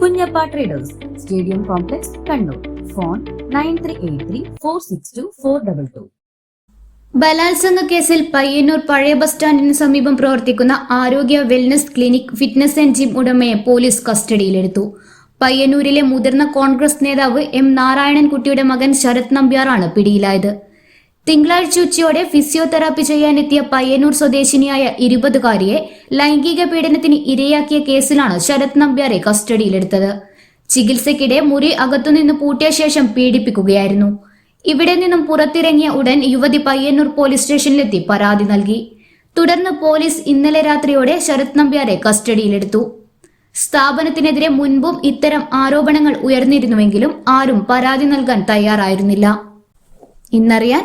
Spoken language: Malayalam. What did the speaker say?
Kunjappa traders stadium complex Kannur. Phone nine three eight three four six two four double two. ബലാത്സംഗ കേസിൽ പയ്യന്നൂർ പഴയ ബസ് സ്റ്റാൻഡിന് സമീപം പ്രവർത്തിക്കുന്ന ആരോഗ്യ wellness clinic fitness and gym ഉടമയെ പോലീസ് കസ്റ്റഡിയിലെടുത്തു. പയ്യന്നൂരിലെ മുതിർന്ന കോൺഗ്രസ് നേതാവ് എം നാരായണൻകുട്ടിയുടെ മകൻ ശരത് നമ്പ്യാറാണ് പിടിയിലായത്. തിങ്കളാഴ്ച ഉച്ചയോടെ ഫിസിയോതെറാപ്പി ചെയ്യാനെത്തിയ പയ്യന്നൂർ സ്വദേശിനിയായ ഇരുപതുകാരിയെ ലൈംഗിക പീഡനത്തിന് ഇരയാക്കിയ കേസിലാണ് ശരത് നമ്പ്യാരെ കസ്റ്റഡിയിലെടുത്തത്. ചികിത്സയ്ക്കിടെ മുറി അകത്തുനിന്ന് പൂട്ടിയ ശേഷം പീഡിപ്പിക്കുകയായിരുന്നു. ഇവിടെ നിന്നും പുറത്തിറങ്ങിയ ഉടൻ യുവതി പയ്യന്നൂർ പോലീസ് സ്റ്റേഷനിലെത്തി പരാതി നൽകി. തുടർന്ന് പോലീസ് ഇന്നലെ രാത്രിയോടെ ശരത് നമ്പ്യാരെ കസ്റ്റഡിയിലെടുത്തു. സ്ഥാപനത്തിനെതിരെ മുൻപും ഇത്തരം ആരോപണങ്ങൾ ഉയർന്നിരുന്നുവെങ്കിലും ആരും പരാതി നൽകാൻ തയ്യാറായിരുന്നില്ല. ഇന്നറിയാൻ